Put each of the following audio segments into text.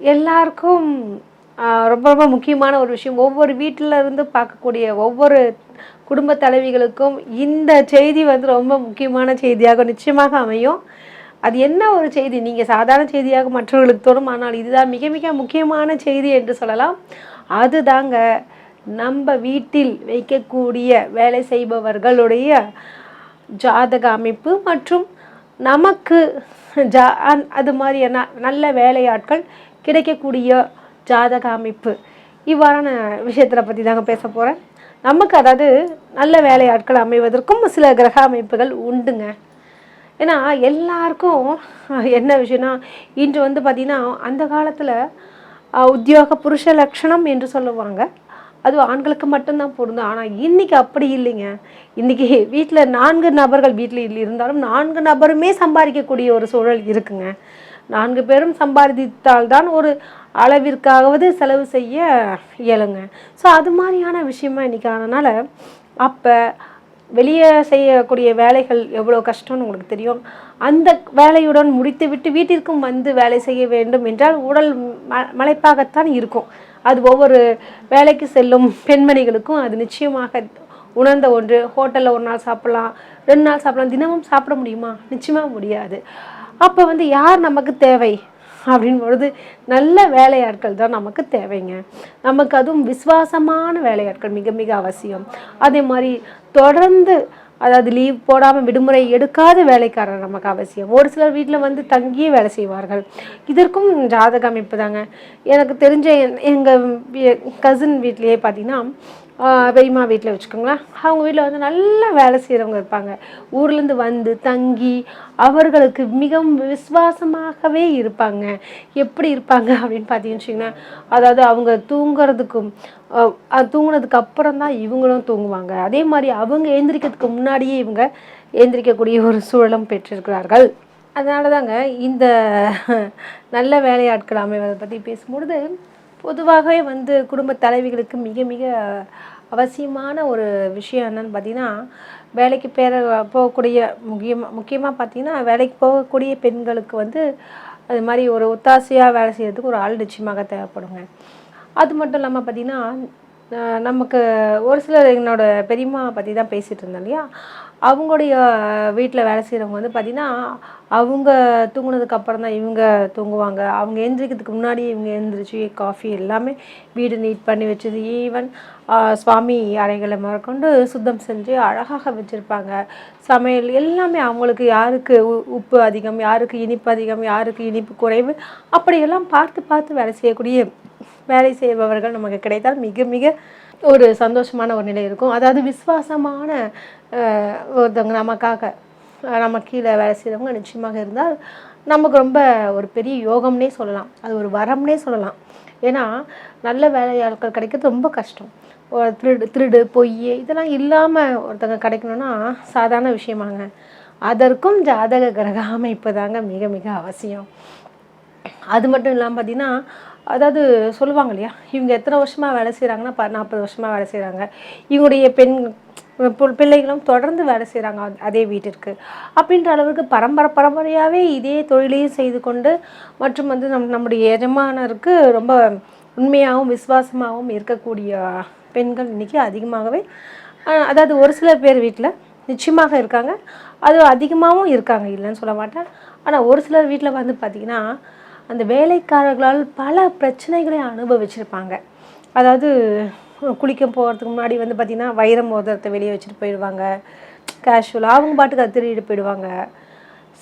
எல்லாருக்கும் ரொம்ப ரொம்ப முக்கியமான ஒரு விஷயம். ஒவ்வொரு வீட்டில் இருந்து பார்க்கக்கூடிய ஒவ்வொரு குடும்ப தலைவிகளுக்கும் இந்த செய்தி வந்து ரொம்ப முக்கியமான செய்தியாக நிச்சயமாக அமையும். அது என்ன ஒரு செய்தி? நீங்கள் சாதாரண செய்தியாக மற்றவர்களுக்கு தோணும் ஆனால் இதுதான் மிக மிக முக்கியமான செய்தி என்று சொல்லலாம். அதுதாங்க நம்ம வீட்டில் வைக்கக்கூடிய வேலை செய்பவர்களுடைய ஜாதக அமைப்பு மற்றும் நமக்கு ஜா அந்- அது மாதிரியான நல்ல வேலையாட்கள் கிடைக்கக்கூடிய ஜாதக அமைப்பு இவ்வாறான விஷயத்தில் பற்றி தாங்க பேச போகிறேன் நமக்கு அதாவது நல்ல வேலையாட்கள் அமைவதற்கும் சில கிரக அமைப்புகள் உண்டுங்க. ஏன்னா எல்லாருக்கும் என்ன விஷயம்னா இன்று வந்து பார்த்திங்கன்னா அந்த காலத்தில் உத்தியோக புருஷ லட்சணம் என்று சொல்லுவாங்க. அது ஆண்களுக்கு மட்டும்தான் பொருந்தும். ஆனால் இன்றைக்கி அப்படி இல்லைங்க. இன்றைக்கி வீட்டில் நான்கு நபர்கள் வீட்டில் இல்லை இருந்தாலும் நான்கு நபருமே சம்பாதிக்கக்கூடிய ஒரு சூழல் இருக்குங்க. நான்கு பேரும் சம்பாதித்தால்தான் ஒரு அளவிற்காகவது செலவு செய்ய இயலுங்க. ஸோ அது மாதிரியான விஷயமா இன்றைக்கி ஆனனால அப்போ வெளியே செய்யக்கூடிய வேலைகள் எவ்வளோ கஷ்டம்னு உங்களுக்கு தெரியும். அந்த வேலையுடன் முடித்துவிட்டு வீட்டிற்கும் வந்து வேலை செய்ய வேண்டும் என்றால் உடல் ம மலைப்பாகத்தான் இருக்கும். அது ஒவ்வொரு வேலைக்கு செல்லும் பெண்மணிகளுக்கும் அது நிச்சயமாக உணர்ந்த ஒன்று. ஹோட்டலில் ஒரு நாள் சாப்பிட்லாம் ரெண்டு நாள் சாப்பிட்லாம் தினமும் சாப்பிட முடியுமா? நிச்சயமாக முடியாது. அப்போ வந்து யார் நமக்கு தேவை? அப்படின் பொழுது நல்ல வேலையாட்கள் தான் நமக்கு தேவைங்க. நமக்கு அதுவும் விசுவாசமான வேலையாட்கள் மிக மிக அவசியம். அதே மாதிரி தொடர்ந்து அதாவது லீவ் போடாமல் விடுமுறை எடுக்காத வேலைக்காரர் நமக்கு அவசியம். ஒரு சிலர் வீட்டில் வந்து தங்கியே வேலை செய்வார்கள். இதற்கும் ஜாதக அமைப்பு தாங்க. எனக்கு தெரிஞ்ச எங்கள் கசின் வீட்லேயே பார்த்தீங்கன்னா பெரியம்மா வீட்டில் வச்சுக்கோங்களேன். அவங்க வீட்டில் வந்து நல்லா வேலை செய்கிறவங்க இருப்பாங்க. ஊர்லேருந்து வந்து தங்கி அவர்களுக்கு மிகவும் விசுவாசமாகவே இருப்பாங்க. எப்படி இருப்பாங்க அப்படின்னு பார்த்தீங்கன்னு வச்சுக்கோங்களேன். அதாவது அவங்க தூங்குறதுக்கும் தூங்கினதுக்கு அது அப்புறம் தான் இவங்களும் தூங்குவாங்க. அதே மாதிரி அவங்க எழுந்திரிக்கிறதுக்கு முன்னாடியே இவங்க எழுந்திரிக்கக்கூடிய ஒரு சூழலும் பெற்றிருக்கிறார்கள். அதனால தாங்க இந்த நல்ல வேலையாட்கள் அமைவதை பற்றி பேசும்பொழுது பொதுவாகவே வந்து குடும்ப தலைவிகளுக்கு மிக மிக அவசியமான ஒரு விஷயம் என்னன்னு பார்த்தீங்கன்னா வேலைக்கு பேர போகக்கூடிய முக்கியமாக முக்கியமாக பார்த்தீங்கன்னா வேலைக்கு போகக்கூடிய பெண்களுக்கு வந்து அது மாதிரி ஒரு ஒத்தாசையாக வேலை செய்கிறதுக்கு ஒரு ஆள் நிச்சயமாக தேவைப்படுங்க. அது மட்டும் இல்லாமல் பார்த்தீங்கன்னா நமக்கு ஒரு சிலர் என்னோட பெரியம்மா பற்றி தான் பேசிகிட்டு இருந்தேன் இல்லையா? அவங்களுடைய வீட்டில் வேலை செய்கிறவங்க வந்து பார்த்திங்கன்னா அவங்க தூங்கினதுக்கு அப்புறம் தான் இவங்க தூங்குவாங்க. அவங்க எழுந்திரிக்கிறதுக்கு முன்னாடி இவங்க எழுந்திரிச்சு காஃபி எல்லாமே வீடு நீட் பண்ணி வச்சது. ஈவன் சுவாமி அறைகளை முதற்கொண்டு சுத்தம் செஞ்சு அழகாக வச்சுருப்பாங்க. சமையல் எல்லாமே அவங்களுக்கு யாருக்கு உ- உப்பு அதிகம் யாருக்கு இனிப்பு அதிகம் யாருக்கு இனிப்பு குறைவு அப்படியெல்லாம் பார்த்து பார்த்து வேலை செய்யக்கூடிய வேலை செய்பவர்கள் நமக்கு கிடைத்தால் மிக மிக ஒரு சந்தோஷமான ஒரு நிலை இருக்கும். அதாவது விசுவாசமான ஒருத்தவங்க நமக்காக நம்ம கீழே வேலை செய்கிறவங்க நிச்சயமாக இருந்தால் நமக்கு ரொம்ப ஒரு பெரிய யோகம்னே சொல்லலாம். அது ஒரு வரம்னே சொல்லலாம். ஏன்னா நல்ல வேலையாட்கள் கிடைக்கிறது ரொம்ப கஷ்டம். ஒரு திருடு திருடு பொய் இதெல்லாம் இல்லாமல் ஒருத்தங்க கிடைக்கணும்னா சாதாரண விஷயமாங்க. அதற்கும் ஜாதக கிரக அமைப்பு தாங்க மிக மிக அவசியம். அது மட்டும் இல்லாமல் பார்த்தீங்கன்னா அதாவது சொல்லுவாங்க இல்லையா இவங்க எத்தனை வருஷமாக வேலை செய்கிறாங்கன்னா ப நாற்பது வருஷமாக வேலை செய்கிறாங்க இவங்களுடைய பெண் பு- பிள்ளைகளும் தொடர்ந்து வேலை செய்கிறாங்க அதே வீட்டிற்கு. அப்படின்ற அளவுக்கு பரம்பரை பரம்பரையாகவே இதே தொழிலையும் செய்து கொண்டு மற்றும் வந்து நம் நம்முடைய எஜமானருக்கு ரொம்ப உண்மையாகவும் விசுவாசமாகவும் இருக்கக்கூடிய பெண்கள் இன்றைக்கி அதிகமாகவே அதாவது ஒரு சில பேர் வீட்டில் நிச்சயமாக இருக்காங்க. அது அதிகமாகவும் இருக்காங்க இல்லைன்னு சொல்ல மாட்டேன். ஆனால் ஒரு சிலர் வீட்டில் வந்து பார்த்திங்கன்னா அந்த வேலைக்காரர்களால் பல பிரச்சனைகளை அனுபவிச்சிருப்பாங்க. அதாவது குளிக்க போகிறதுக்கு முன்னாடி வந்து பார்த்திங்கன்னா வைர மோதிரத்தை வெளியே வச்சுட்டு போயிடுவாங்க. கேஷுவலாக அவங்க பாட்டுக்கு அது திருடிட்டு போயிடுவாங்க.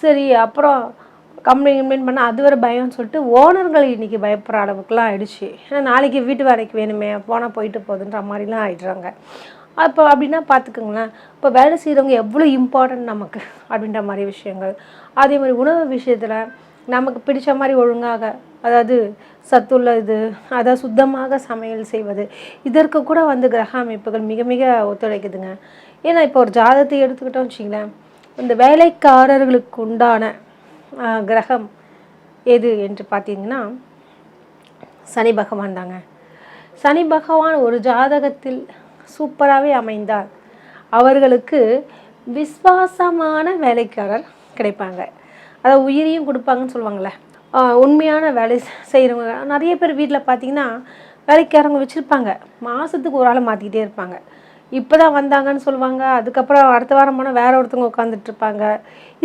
சரி அப்புறம் கம்ப்ளைண்ட் கம்ப்ளைண்ட் பண்ணால் அது வரை பயம்னு சொல்லிட்டு ஓனர்கள் இன்றைக்கி பயப்படுற அளவுக்குலாம் ஆயிடுச்சு. ஏன்னா நாளைக்கு வீட்டு வேலைக்கு வேணுமே போனால் போயிட்டு போகுதுன்ற மாதிரிலாம் ஆயிடுறாங்க. அப்போ அப்படின்னா பார்த்துக்கோங்களேன் இப்போ வேலை செய்கிறவங்க எவ்வளோ இம்பார்ட்டன்ட் நமக்கு அப்படின்ற மாதிரி விஷயங்கள். அதே மாதிரி உணவு விஷயத்தில் நமக்கு பிடிச்ச மாதிரி ஒழுங்காக அதாவது சத்துள்ள இது அதாவது சுத்தமாக சமையல் செய்வது. இதற்கு கூட வந்து கிரக அமைப்புகள் மிக மிக ஒத்துழைக்குதுங்க. ஏன்னா இப்போ ஒரு ஜாதகத்தை எடுத்துக்கிட்டோம் வச்சிங்களேன் இந்த வேலைக்காரர்களுக்கு உண்டான கிரகம் எது என்று பார்த்தீங்கன்னா சனி பகவான் தாங்க. சனி பகவான் ஒரு ஜாதகத்தில் சூப்பராகவே அமைந்தார் அவர்களுக்கு விஸ்வாசமான வேலைக்காரர் கிடைப்பாங்க. அதாவது உயிரையும் கொடுப்பாங்கன்னு சொல்லுவாங்கள்ல உண்மையான வேலை செய்கிறவங்க நிறைய பேர் வீட்டில் பார்த்தீங்கன்னா வேலைக்காரங்க வச்சுருப்பாங்க. மாதத்துக்கு ஒரு ஆளை மாற்றிக்கிட்டே இருப்பாங்க. இப்போ தான் வந்தாங்கன்னு சொல்லுவாங்க. அதுக்கப்புறம் அடுத்த வாரம் போனால் வேற ஒருத்தவங்க உட்காந்துட்ருப்பாங்க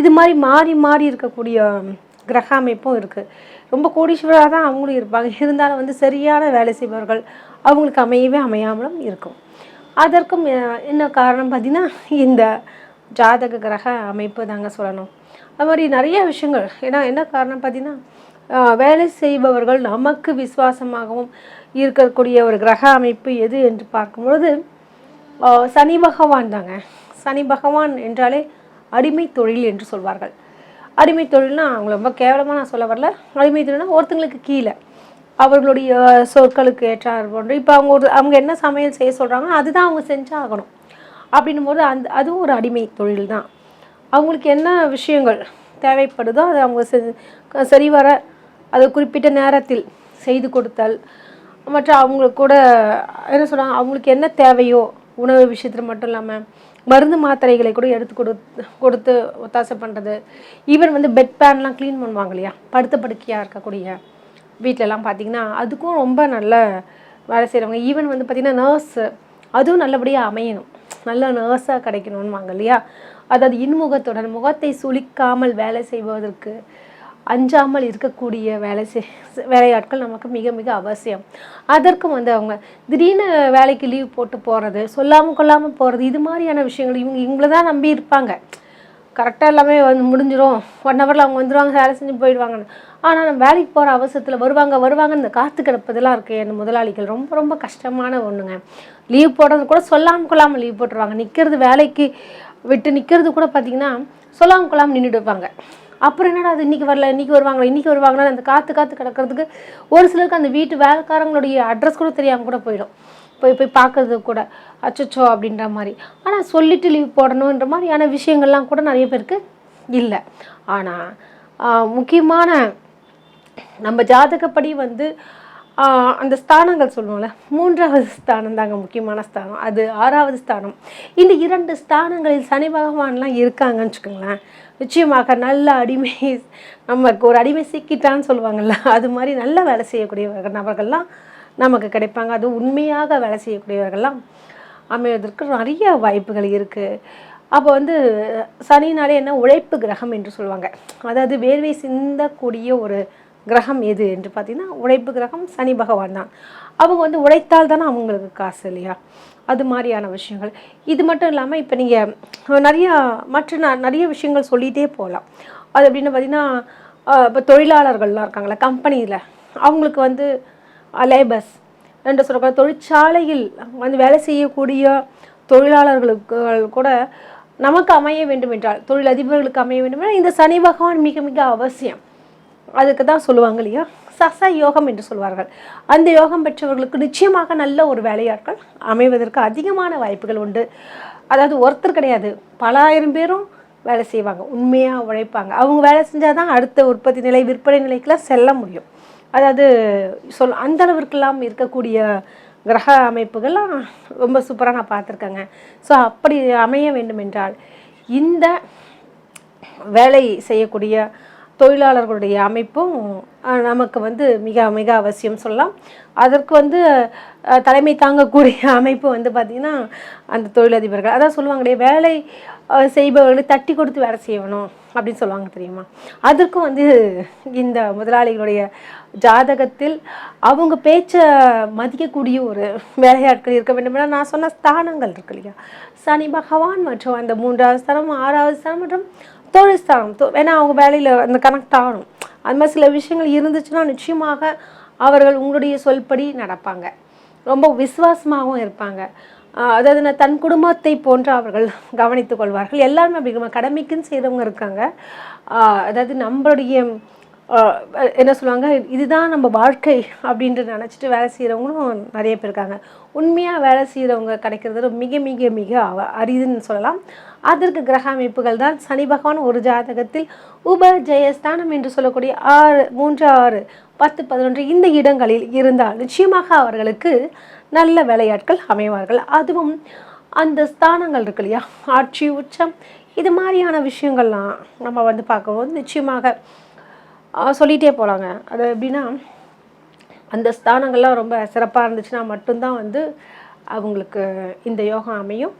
இது மாதிரி மாறி மாறி இருக்கக்கூடிய கிரக அமைப்பும் இருக்குது ரொம்ப கோடீஸ்வராக தான் அவங்களும் இருப்பாங்க. இருந்தாலும் வந்து சரியான வேலை செய்பவர்கள் அவங்களுக்கு அமையவே அமையாமலும் இருக்கும். அதற்கும் என்ன காரணம் பார்த்தீங்கன்னா இந்த ஜாதக கிரக அமைப்பு தாங்க சொல்லணும். அது மாதிரி நிறைய விஷயங்கள். ஏன்னா என்ன காரணம் பார்த்தீங்கன்னா வேலை செய்பவர்கள் நமக்கு விசுவாசமாகவும் இருக்கக்கூடிய ஒரு கிரக அமைப்பு எது என்று பார்க்கும்பொழுது சனி பகவான் தாங்க. சனி பகவான் என்றாலே அடிமை தொழில் என்று சொல்வார்கள். அடிமை தொழில்னா அவங்க ரொம்ப கேவலமாக நான் சொல்ல வரல. அடிமை தொழில்னா ஒருத்தங்களுக்கு கீழே. அவர்களுடைய சொற்களுக்கு ஏற்றார் போன்று. இப்போ அவங்க ஒரு அவங்க என்ன சமையல் செய்ய சொல்கிறாங்களோ அதுதான் அவங்க செஞ்சாகணும். அப்படின்னும் போது அந்த அதுவும் ஒரு அடிமை தொழில் தான் அவங்களுக்கு என்ன விஷயங்கள் தேவைப்படுதோ அதை அவங்க சரிவர அது குறிப்பிட்ட நேரத்தில் செய்து கொடுத்தல். மற்ற அவங்களுக்கு கூட என்ன சொல்கிறாங்க அவங்களுக்கு என்ன தேவையோ உணவு விஷயத்தில் மட்டும் இல்லாமல் மருந்து மாத்திரைகளை கூட எடுத்து கொடு கொடுத்து ஒத்தாசை பண்ணுறது ஈவன் வந்து பெட் பேன்லாம் க்ளீன் பண்ணுவாங்க இல்லையா? படுத்த படுக்கையாக இருக்கக்கூடிய வீட்டிலலாம் பார்த்திங்கன்னா அதுக்கும் ரொம்ப நல்ல வேலை செய்கிறவங்க ஈவன் வந்து பார்த்திங்கன்னா நர்ஸு அதுவும் நல்லபடியாக அமையணும். நல்ல நர்ஸாக கிடைக்கணும்வாங்க இல்லையா? அதாவது இன்முகத்துடன் முகத்தை சுளிக்காமல் வேலை செய்வதற்கு அஞ்சாமல் இருக்கக்கூடிய வேலை செய் வேலையாட்கள் நமக்கு மிக மிக அவசியம். அதற்கும் வந்து அவங்க திடீர்னு வேலைக்கு லீவ் போட்டு போகிறது சொல்லாமல் கொள்ளாமல் போகிறது இது மாதிரியான விஷயங்கள் இவங்க இவங்கள தான் நம்பி இருப்பாங்க. கரெக்டாக எல்லாமே வந்து முடிஞ்சிடும் ஒன் ஹவரில் அவங்க வந்துடுவாங்க வேலை செஞ்சு போயிடுவாங்க ஆனால் நம்ம வேலைக்கு போகிற அவசரத்தில் வருவாங்க வருவாங்க இந்த காத்து கிடப்பதெல்லாம் இருக்குது என் முதலாளிகள் ரொம்ப ரொம்ப கஷ்டமான ஒன்றுங்க லீவ் போடுறது கூட சொல்லாமல் கொள்ளாமல் லீவ் போட்டுருவாங்க. நிற்கிறது வேலைக்கு விட்டு நிற்கிறது கூட பார்த்தீங்கன்னா சொல்லாமல் கொள்ளாமல் நின்றுட்டு இருப்பாங்க. அப்புறம் என்னடா அது இன்னைக்கு வரல இன்னைக்கு வருவாங்களா இன்னைக்கு வருவாங்களா அந்த காற்று காற்று கிடக்கிறதுக்கு ஒரு சிலருக்கு அந்த வீட்டு வேலைக்காரங்களுடைய அட்ரஸ் கூட தெரியாமல் கூட போயிடும். போய் போய் பார்க்கறது கூட. அச்சச்சோ அப்படின்ற மாதிரி. ஆனால் சொல்லிட்டு லீவ் போடணுன்ற மாதிரியான விஷயங்கள்லாம் கூட நிறைய பேருக்கு இல்லை. ஆனால் முக்கியமான நம்ம ஜாதகப்படி வந்து அந்த ஸ்தானங்கள் சொல்லுவோம்ல மூன்றாவது ஸ்தானம் தாங்க முக்கியமான ஸ்தானம். அது ஆறாவது ஸ்தானம். இந்த இரண்டு ஸ்தானங்களில் சனி பகவான்லாம் இருக்காங்கன்னு வச்சுக்கோங்களேன். நிச்சயமாக நல்ல அடிமை நமக்கு ஒரு அடிமை சிக்கிட்டான்னு சொல்லுவாங்கல்ல அது மாதிரி நல்ல வேலை செய்யக்கூடியவர்கள் நபர்கள்லாம் நமக்கு கிடைப்பாங்க. அது உண்மையாக வேலை செய்யக்கூடியவர்கள்லாம் அமைவதற்கு நிறைய வாய்ப்புகள் இருக்குது அப்போ வந்து சனினாலே என்ன உழைப்பு கிரகம் என்று சொல்லுவாங்க. அதாவது வேர்வை சிந்தக்கூடிய ஒரு கிரகம் எது என்று பார்த்தீங்கன்னா உழைப்பு கிரகம் சனி பகவான் தான். அவங்க வந்து உழைத்தால் தானே அவங்களுக்கு காசு இல்லையா? அது மாதிரியான விஷயங்கள். இது மட்டும் இல்லாமல் இப்போ நீங்கள் நிறையா மற்ற ந- நிறைய விஷயங்கள் சொல்லிகிட்டே போகலாம். அது எப்படின்னு பார்த்தீங்கன்னா இப்போ தொழிலாளர்கள்லாம் இருக்காங்களா கம்பெனியில் அவங்களுக்கு வந்து லேபர்ஸ் என்று சொல்கிற தொழிற்சாலையில் வந்து வேலை செய்யக்கூடிய தொழிலாளர்களுக்கு கூட நமக்கு அமைய வேண்டும் என்றால் தொழிலதிபர்களுக்கு அமைய வேண்டும் என்றால் இந்த சனி பகவான் மிக மிக அவசியம். அதுக்கு தான் சொல்லுவாங்க இல்லையா? சச யோகம் என்று சொல்வார்கள். அந்த யோகம் பெற்றவர்களுக்கு நிச்சயமாக நல்ல ஒரு வேலையாட்கள் அமைவதற்கு அதிகமான வாய்ப்புகள் உண்டு. அதாவது ஒருத்தர் கிடையாது பல ஆயிரம் பேரும் வேலை செய்வாங்க உண்மையாக உழைப்பாங்க. அவங்க வேலை செஞ்சால் தான் அடுத்த உற்பத்தி நிலை விற்பனை நிலைக்கெல்லாம் செல்ல முடியும். அதாவது சொல் அந்த அளவிற்கெல்லாம் இருக்கக்கூடிய கிரக அமைப்புகள்லாம் ரொம்ப சூப்பராக நான் பார்த்துருக்கேங்க. ஸோ அப்படி அமைய வேண்டும் என்றால் இந்த வேலை செய்யக்கூடிய தொழிலாளர்களுடைய அமைப்பும் நமக்கு வந்து மிக மிக அவசியம் சொல்லலாம். அதற்கு வந்து தலைமை தாங்கக்கூடிய அமைப்பு வந்து பார்த்திங்கன்னா அந்த தொழிலதிபர்கள். அதான் சொல்லுவாங்களே வேலை செய்பவர்களை தட்டி கொடுத்து வேலை செய்யணும் அப்படின்னு சொல்லுவாங்க தெரியுமா? அதற்கும் வந்து இந்த முதலாளிகளுடைய ஜாதகத்தில் அவங்க பேச்சை மதிக்கக்கூடிய ஒரு வேலையாட்கள் இருக்க வேண்டும் என நான் சொன்ன ஸ்தானங்கள் இருக்கு இல்லையா? சனி பகவான் மற்றும் அந்த மூன்றாவது ஸ்தானம் ஆறாவது ஸ்தானம் மற்றும் தொழில் ஸ்தானம் ஏன்னா அவங்க வேலையில் அந்த கனெக்ட் ஆகணும். அது மாதிரி சில விஷயங்கள் இருந்துச்சுன்னா நிச்சயமாக அவர்கள் உங்களுடைய சொல்படி நடப்பாங்க. ரொம்ப விசுவாசமாகவும் இருப்பாங்க. அதாவது நான் தன் குடும்பத்தை போன்று அவர்கள் கவனித்துக் கொள்வார்கள். எல்லாருமே அப்படி நம்ம கடமைக்குன்னு செய்கிறவங்க இருக்காங்க. அதாவது நம்மளுடைய என்ன சொல்லுவாங்க? இதுதான் நம்ம வாழ்க்கை அப்படின்ட்டு நினச்சிட்டு வேலை செய்கிறவங்களும் நிறைய பேர் இருக்காங்க. உண்மையாக வேலை செய்கிறவங்க கிடைக்கிறது மிக மிக மிக அரிதுன்னு சொல்லலாம். அதற்கு கிரக அமைப்புகள் தான். சனி பகவான் ஒரு ஜாதகத்தில் உப ஜெயஸ்தானம் என்று சொல்லக்கூடிய ஆறு மூன்று ஆறு பத்து பதினொன்று இந்த இடங்களில் இருந்தால் நிச்சயமாக அவர்களுக்கு நல்ல வேலையாட்கள் அமைவார்கள். அதுவும் அந்த ஸ்தானங்கள் இருக்கு இல்லையா? ஆட்சி உச்சம் இது மாதிரியான விஷயங்கள்லாம் நம்ம வந்து பார்க்கும்போது நிச்சயமாக சொல்லிகிட்டே போகலாங்க அது எப்படின்னா அந்த ஸ்தானங்கள்லாம் ரொம்ப சிறப்பாக இருந்துச்சுன்னா மட்டும்தான் வந்து அவங்களுக்கு இந்த யோகம் அமையும்.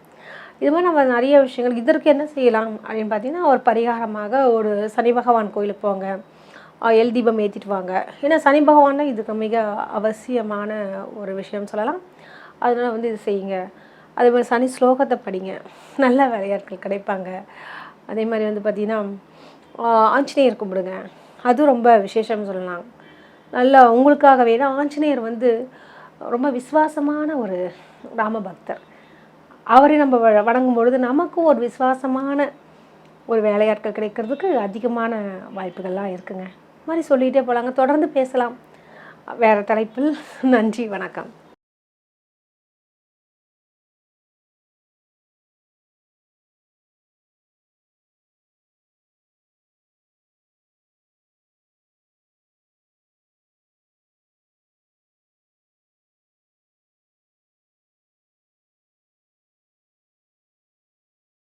இது மாதிரி நம்ம நிறைய விஷயங்கள் இதற்கு என்ன செய்யலாம் அப்படின்னு பார்த்தீங்கன்னா ஒரு பரிகாரமாக ஒரு சனி பகவான் கோயிலுக்கு போங்க எல் தீபம் ஏற்றிட்டு வாங்க. ஏன்னா சனி பகவான் தான் இதுக்கு மிக அவசியமான ஒரு விஷயம் சொல்லலாம். அதனால் வந்து இது செய்யுங்க. அதே மாதிரி சனி ஸ்லோகத்தை படிங்க. நல்ல வேலையாட்கள் கிடைப்பாங்க. அதே மாதிரி வந்து பார்த்திங்கன்னா ஆஞ்சநேயர் கும்பிடுங்க. அதுவும் ரொம்ப விசேஷம் சொல்லலாம். நல்ல உங்களுக்காகவே தான் ஆஞ்சநேயர் வந்து ரொம்ப விசுவாசமான ஒரு ராம பக்தர். அவரை நம்ம வணங்கும் பொழுது நமக்கும் ஒரு விசுவாசமான ஒரு வேலையாட்கள் கிடைக்கிறதுக்கு அதிகமான வாய்ப்புகள்லாம் இருக்குங்க. மாதிரி சொல்லிகிட்டே போகலாங்க தொடர்ந்து பேசலாம். வேறு தலைப்பில் நன்றி. வணக்கம்.